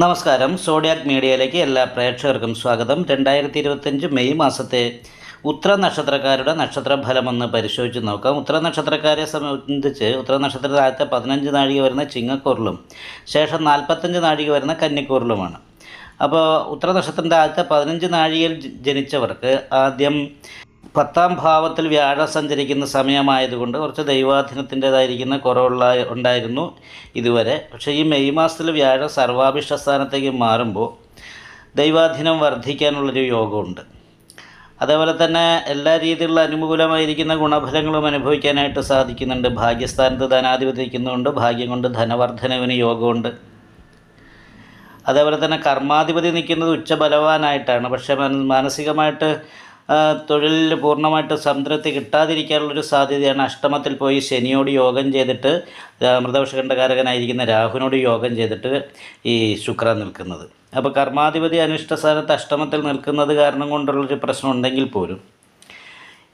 നമസ്കാരം. സോഡിയാക് മീഡിയയിലേക്ക് എല്ലാ പ്രേക്ഷകർക്കും സ്വാഗതം. രണ്ടായിരത്തി ഇരുപത്തഞ്ച് മെയ് മാസത്തെ ഉത്തര നക്ഷത്രക്കാരുടെ നക്ഷത്ര ഫലമെന്ന് പരിശോധിച്ച് നോക്കാം. ഉത്തര നക്ഷത്രക്കാരെ സംബന്ധിച്ച് ഉത്തര നക്ഷത്രത്തിൽ ആദ്യത്തെ പതിനഞ്ച് നാഴിക വരുന്ന ചിങ്ങക്കൂറിലും ശേഷം നാൽപ്പത്തഞ്ച് നാഴിക വരുന്ന കന്നിക്കൂറിലുമാണ്. അപ്പോൾ ഉത്തര നക്ഷത്രത്തിന്റെ ആദ്യത്തെ പതിനഞ്ച് നാഴികയിൽ ജനിച്ചവർക്ക് ആദ്യം പത്താം ഭാവത്തിൽ വ്യാഴം സഞ്ചരിക്കുന്ന സമയമായതുകൊണ്ട് കുറച്ച് ദൈവാധീനത്തിന്റെതായിരിക്കുന്ന കുറവുള്ള ഉണ്ടായിരുന്നു ഇതുവരെ. പക്ഷേ ഈ മെയ് മാസത്തിൽ വ്യാഴം സർവാഭിഷ്ട സ്ഥാനത്തേക്ക് മാറുമ്പോൾ ദൈവാധീനം വർദ്ധിക്കാനുള്ളൊരു യോഗമുണ്ട്. അതേപോലെ തന്നെ എല്ലാ രീതിയിലുള്ള അനുകൂലമായിരിക്കുന്ന ഗുണഫലങ്ങളും അനുഭവിക്കാനായിട്ട് സാധിക്കുന്നുണ്ട്. ഭാഗ്യസ്ഥാനത്ത് ധനാധിപതിക്കുന്നുണ്ട് ഭാഗ്യം കൊണ്ട് ധനവർദ്ധനവിന് യോഗമുണ്ട്. അതേപോലെ തന്നെ കർമാധിപതി നിൽക്കുന്നത് ഉച്ചബലവാനായിട്ടാണ്. പക്ഷേ മാനസികമായിട്ട് തൊഴിലിൽ പൂർണമായിട്ട് സംതൃപ്തി കിട്ടാതിരിക്കാനുള്ളൊരു സാധ്യതയാണ്. അഷ്ടമത്തിൽ പോയി ശനിയോട് യോഗം ചെയ്തിട്ട് ആ, മൃതവൃഷകണ്ഠകാരകനായിരിക്കുന്ന രാഹുവിനോട് യോഗം ചെയ്തിട്ട് ഈ ശുക്രൻ നിൽക്കുന്നത്. അപ്പോൾ കർമാധിപതി അനിഷ്ട സ്ഥാനത്ത് അഷ്ടമത്തിൽ നിൽക്കുന്നത് കാരണം കൊണ്ടുള്ളൊരു പ്രശ്നം ഉണ്ടെങ്കിൽ പോലും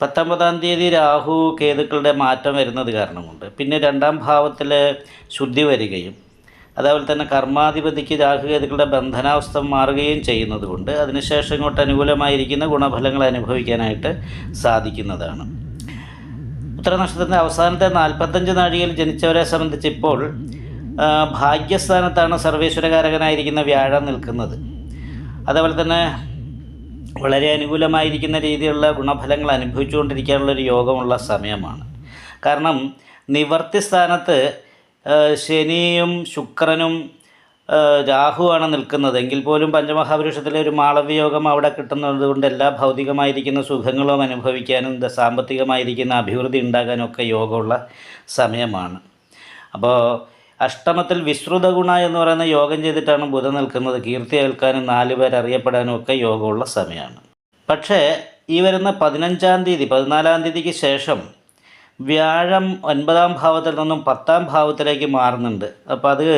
പത്തൊമ്പതാം തീയതി രാഹു കേതുക്കളുടെ മാറ്റം വരുന്നത് കാരണം കൊണ്ട് പിന്നെ രണ്ടാം ഭാവത്തിൽ ശുദ്ധി വരികയും അതേപോലെ തന്നെ കർമാധിപതിക്ക് രാഹുകേതുക്കളുടെ ബന്ധനാവസ്ഥ മാറുകയും ചെയ്യുന്നത് കൊണ്ട് അതിനുശേഷം ഇങ്ങോട്ട് അനുകൂലമായിരിക്കുന്ന ഗുണഫലങ്ങൾ അനുഭവിക്കാനായിട്ട് സാധിക്കുന്നതാണ്. ഉത്തരനക്ഷത്രത്തിന്റെ അവസാനത്തെ നാൽപ്പത്തഞ്ച് നാഴികയിൽ ജനിച്ചവരെ സംബന്ധിച്ച് ഇപ്പോൾ ആ, ഭാഗ്യസ്ഥാനത്താണ് സർവേശ്വരകാരകനായിരിക്കുന്ന വ്യാഴം നിൽക്കുന്നത്. അതേപോലെ തന്നെ വളരെ അനുകൂലമായിരിക്കുന്ന രീതിയിലുള്ള ഗുണഫലങ്ങൾ അനുഭവിച്ചുകൊണ്ടിരിക്കാനുള്ളൊരു യോഗമുള്ള സമയമാണ്. കാരണം നിവർത്തി സ്ഥാനത്ത് ശനിയും ശുക്രനും രാഹുവാണ് നിൽക്കുന്നത്. എങ്കിൽ പോലും പഞ്ചമഹാപുരുഷത്തിലെ ഒരു മാളവ്യയോഗം അവിടെ കിട്ടുന്നത് കൊണ്ട് എല്ലാ ഭൗതികമായിരിക്കുന്ന സുഖങ്ങളും അനുഭവിക്കാനും സാമ്പത്തികമായിരിക്കുന്ന അഭിവൃദ്ധി ഉണ്ടാകാനും ഒക്കെ യോഗമുള്ള സമയമാണ്. അപ്പോൾ അഷ്ടമത്തിൽ വിശ്രുത ഗുണ എന്ന് പറയുന്ന യോഗം ചെയ്തിട്ടാണ് ബുധൻ നിൽക്കുന്നത്. കീർത്തി കേൾക്കാനും നാല് പേർ അറിയപ്പെടാനും ഒക്കെ യോഗമുള്ള സമയമാണ്. പക്ഷേ ഈ വരുന്ന പതിനഞ്ചാം തീയതി പതിനാലാം തീയതിക്ക് ശേഷം വ്യാഴം ഒൻപതാം ഭാവത്തിൽ നിന്നും പത്താം ഭാവത്തിലേക്ക് മാറുന്നുണ്ട്. അപ്പോൾ അത്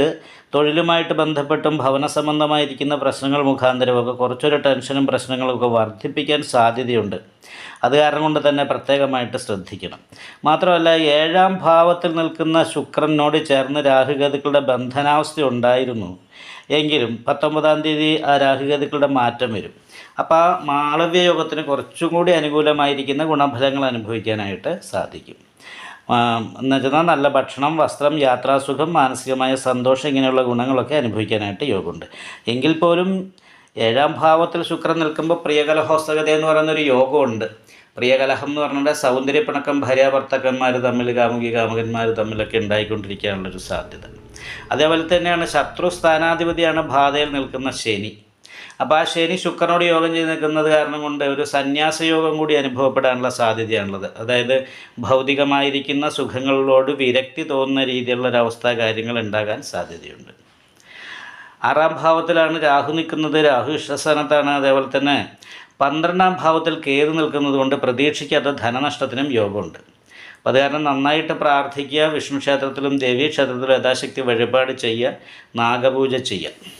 തൊഴിലുമായിട്ട് ബന്ധപ്പെട്ടും ഭവന സംബന്ധമായിരിക്കുന്ന പ്രശ്നങ്ങൾ മുഖാന്തരമൊക്കെ കുറച്ചൊരു ടെൻഷനും പ്രശ്നങ്ങളൊക്കെ വർദ്ധിപ്പിക്കാൻ സാധ്യതയുണ്ട്. അത് കാരണം കൊണ്ട് തന്നെ പ്രത്യേകമായിട്ട് ശ്രദ്ധിക്കണം. മാത്രമല്ല ഏഴാം ഭാവത്തിൽ നിൽക്കുന്ന ശുക്രനോട് ചേർന്ന് രാഹുഗതുക്കളുടെ ബന്ധനാവസ്ഥ ഉണ്ടായിരുന്നു. എങ്കിലും പത്തൊമ്പതാം തീയതി ആ രാഹുഗതുക്കളുടെ മാറ്റം വരും. അപ്പോൾ ആ മാളവ്യ യോഗത്തിന് കുറച്ചും കൂടി അനുകൂലമായിരിക്കുന്ന ഗുണഫലങ്ങൾ അനുഭവിക്കാനായിട്ട് സാധിക്കും. എന്ന് വെച്ചാൽ നല്ല ഭക്ഷണം വസ്ത്രം യാത്രാസുഖം മാനസികമായ സന്തോഷം ഇങ്ങനെയുള്ള ഗുണങ്ങളൊക്കെ അനുഭവിക്കാനായിട്ട് യോഗമുണ്ട് എങ്കിൽ പോലും ഏഴാം ഭാവത്തിൽ ശുക്രൻ നിൽക്കുമ്പോൾ പ്രിയകലഹോസ്തകത എന്ന് പറയുന്നൊരു യോഗമുണ്ട് പ്രിയകലഹം എന്ന് പറഞ്ഞാൽ സൗന്ദര്യപ്പിണക്കം ഭാര്യാഭർത്താക്കന്മാർ തമ്മിൽ കാമുകി കാമുകന്മാർ തമ്മിലൊക്കെ ഉണ്ടായിക്കൊണ്ടിരിക്കാനുള്ളൊരു സാധ്യത. അതേപോലെ തന്നെയാണ് ശത്രു സ്ഥാനാധിപതിയാണ് ബാധയിൽ നിൽക്കുന്ന ശനി. അപ്പോൾ ആ ശനി ശുക്രനോട് യോഗം ചെയ്ത് നിൽക്കുന്നത് കാരണം കൊണ്ട് ഒരു സന്യാസ യോഗം കൂടി അനുഭവപ്പെടാനുള്ള സാധ്യതയാണുള്ളത്. അതായത് ഭൗതികമായിരിക്കുന്ന സുഖങ്ങളോട് വിരക്തി തോന്നുന്ന രീതിയിലുള്ള ഒരവസ്ഥ കാര്യങ്ങൾ ഉണ്ടാകാൻ സാധ്യതയുണ്ട്. ആറാം ഭാവത്തിലാണ് രാഹു നിൽക്കുന്നത്. രാഹു ഇഷ്ടസ്ഥാനത്താണ് അതേപോലെ തന്നെ പന്ത്രണ്ടാം ഭാവത്തിൽ കേതു നിൽക്കുന്നത് കൊണ്ട് പ്രതീക്ഷിക്കാത്ത ധനനഷ്ടത്തിനും യോഗമുണ്ട്. അപ്പോൾ അത് കാരണം നന്നായിട്ട് പ്രാർത്ഥിക്കുക വിഷ്ണു ക്ഷേത്രത്തിലും ദേവീ ക്ഷേത്രത്തിലും യഥാശക്തി വഴിപാട് ചെയ്യുക നാഗപൂജ ചെയ്യുക.